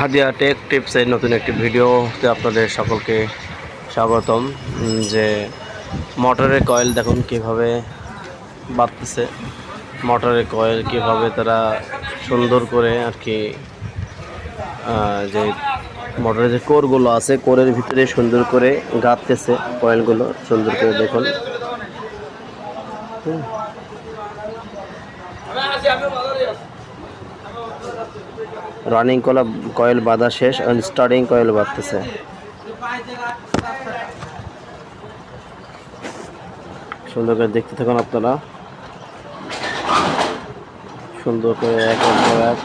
হাদিয়া টেক টিপসের নতুন একটি ভিডিওতে আপনাদের সকলকে স্বাগতম। যে মোটরের কয়েল দেখুন কীভাবে বাঁধতেছে। মোটরের কয়েল কীভাবে তারা সুন্দর করে আর কি যে মোটরের যে কোরগুলো আছে, কোরের ভিতরে সুন্দর করে গাঁথতেছে কয়েলগুলো, সুন্দর করে দেখুন। হুম। রানিং কলা কয়েল বাঁধা শেষ স্টার্টিং কয়েল বাঁধতেছে। সুন্দর করে দেখতে থাকুন আপনারা। সুন্দর করে এক এক।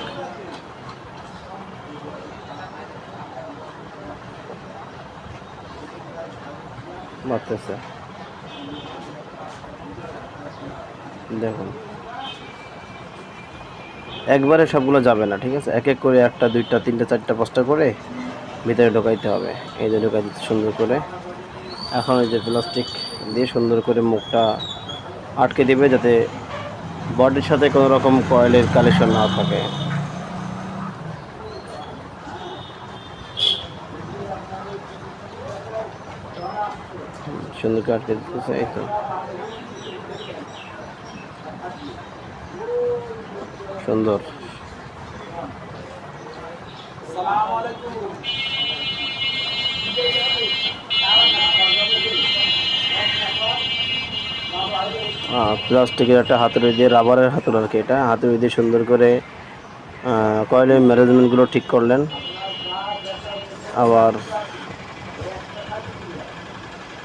বাঁধতেছে। দেখুন। একবারে সবগুলো যাবে না, ঠিক আছে? এক এক করে একটা, দুইটা, তিনটা, চারটা পাঁচটা করে ভিতরে ঢোকাইতে হবে। এই যে ঢোকাই দিতে সুন্দর করে। এখন এই যে প্লাস্টিক দিয়ে সুন্দর করে মুখটা আটকে দেবে যাতে বডির সাথে কোনো রকম কয়েলের কালেকশন না থাকে। সুন্দর করে আটকে দিতেছে, এই তো। সুন্দর। প্লাস্টিকের একটা হাতুড়ি দিয়ে, রাবারের হাতুড়ি আর কি এটা। হাতুড়ি দিয়ে সুন্দর করে কয়েলের ম্যানেজমেন্টগুলো ঠিক করলেন। আবার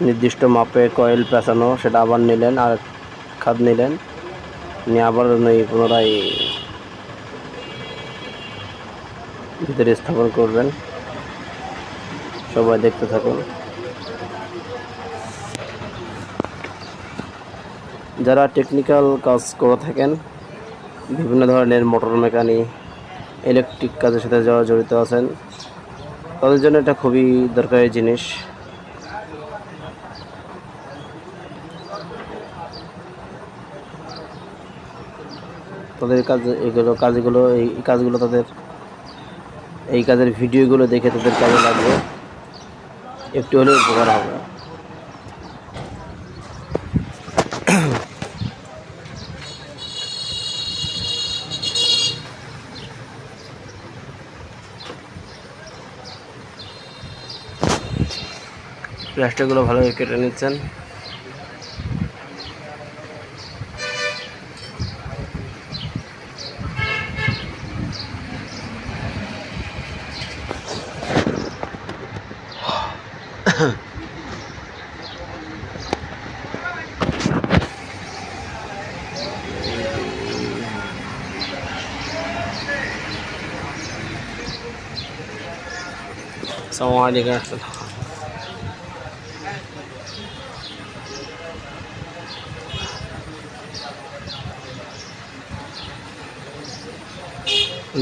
নির্দিষ্ট মাপে কয়েল পেঁচানো, সেটা আবার নিলেন আর খাদ নিলেন। নিয়ে আবার পুনরায় ভিতরে স্থাপন করবেন। সবাই দেখতে থাকুন। যারা টেকনিক্যাল কাজ করে থাকেন, বিভিন্ন ধরনের মোটর মেকানিক ইলেকট্রিক কাজের সাথে যারা জড়িত আছেন, তাদের জন্য এটা খুবই দরকারি জিনিস। তাদের কাজ, এগুলো, কাজগুলো, এই কাজগুলো তাদের এই কাজের ভিডিওগুলো দেখে তাদের কাজে লাগবে? একটু হলেও উপকার হবে। প্লাস্টিকগুলো ভালোভাবে কেটে নিচ্ছেন।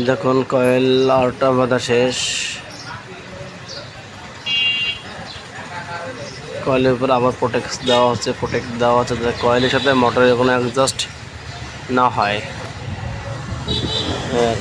দেখুন কয়েল আরটা বাঁধা শেষ। কয়েলের উপর আবার প্রোটেক্স দেওয়া হচ্ছে প্রোটেক্স দেওয়া হচ্ছে, যাতে কয়েলের সাথে মোটরের কোনো অ্যাডজাস্ট না হয়। আর